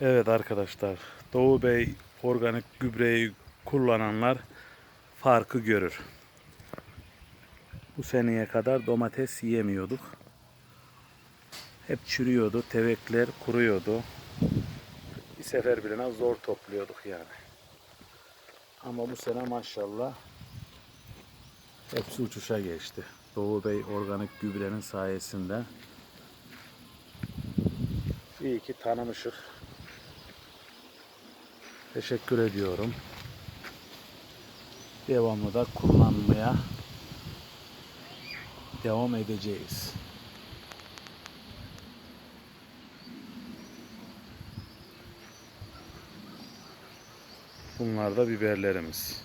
Evet arkadaşlar, Doğu Bey organik gübreyi kullananlar farkı görür. Bu seneye kadar domates yiyemiyorduk. Hep çürüyordu, tevekler kuruyordu. Bir sefer birine zor topluyorduk yani. Ama bu sene maşallah hepsi uçuşa geçti. Doğu Bey organik gübrenin sayesinde. İyi ki tanımışık. Teşekkür ediyorum. Devamlı da kullanmaya devam edeceğiz. Bunlar da biberlerimiz.